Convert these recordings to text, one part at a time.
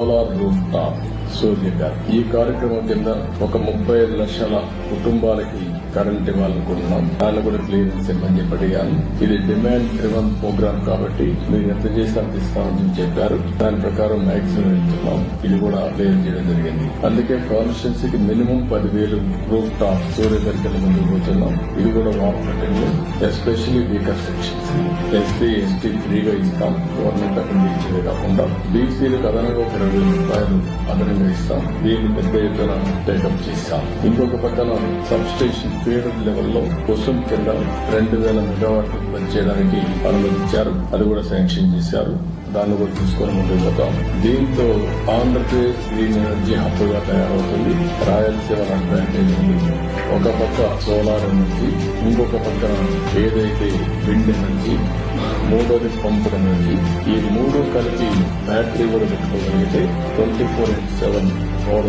Solar roof సూర్య సూర్యగార్ ఈ కార్యక్రమం కింద ఒక ముప్పై ఐదు లక్షల కుటుంబాలకి కరెంట్ ఇవ్వాలనుకుంటున్నాం దాన్ని కూడా క్లియరెన్స్ ఇవ్వని చెప్పి అడిగాను ఇది డిమాండ్ డ్రివన్ ప్రోగ్రామ్ కాబట్టి మీరు ఎంత చేసినా తీసుకోవాలని ఇస్తామని చెప్పారు. దాని ప్రకారం మాక్సిమం ఇస్తున్నాం ఇది కూడా క్లియర్ చేయడం జరిగింది. అందుకే కాన్స్టిట్యున్సీకి మినిమం పదివేలు రూఫ్ టాప్ సూర్య దగ్గర ముందు పోతున్నాం. ఇది కూడా వాడుకుంటుంది especially weaker sections SC ST ఫ్రీగా ఇస్తాం. గవర్నమెంట్ అక్కడ ఇచ్చేది కాకుండా బీసీలకు అదనంగా ఒక ఇరవై వేల రూపాయలు అదనంగా ఇస్తాం దీన్ని పెద్ద ఎత్తున టేకప్ చేశాం ఇంకొక పక్కన సబ్ స్టేషన్ ఫీడర్ లెవెల్లో కోసం కింద రెండు వేల మెగావాట్లు పనిచేయడానికి అనుమతించారు. అది కూడా శాంక్షన్ చేశారు. దాన్ని కూడా తీసుకొని ముందుకు పోతాం దీంతో ఆంధ్రప్రదేశ్ గ్రీన్ ఎనర్జీ హబ్గా తయారవుతుంది. రాయలసీమ అడ్వాంటేజ్ ఉంది. ఒక పక్క సోలార్ ఎనర్జీ ఇంకొక పక్క ఏదైతే విండ్ ఎనర్జీ మూడోది పంపుడ్ ఎనర్జీ ఈ మూడు కలిపి బ్యాటరీ కూడా పెట్టుకోగలిగితే twenty four into seven power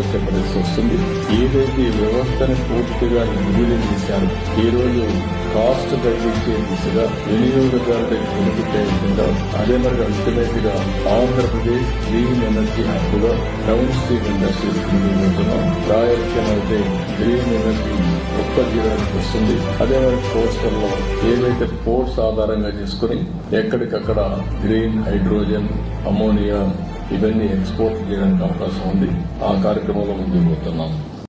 వస్తుంది. ఏదైతే ఈ వ్యవస్థని పూర్తిగా నిర్వీర్యం చేశారు. ఈ రోజు కాస్ట్ తగ్గించే దిశగా వినియోగదారులకు బెనిఫిట్ విధంగా అదే మరి అల్టిమేట్గా ఆంధ్రప్రదేశ్ గ్రీన్ ఎనర్జీ హబ్గా డౌన్ స్ట్రీమ్ ఇండస్ట్రీస్ ముందుకుంటున్నాం గ్రీన్ ఎనర్జీ ఉత్పత్తి చేయడానికి వస్తుంది. అదే మరి కోస్టల్లో ఏవైతే పోర్ట్స్ ఆధారంగా చేసుకుని ఎక్కడికక్కడ గ్రీన్ హైడ్రోజన్ అమోనియా ఇవన్నీ ఎక్స్పోర్ట్ చేయడానికి అవకాశం ఉంది. ఆ కార్యక్రమంలో ముందుకు పోతున్నాం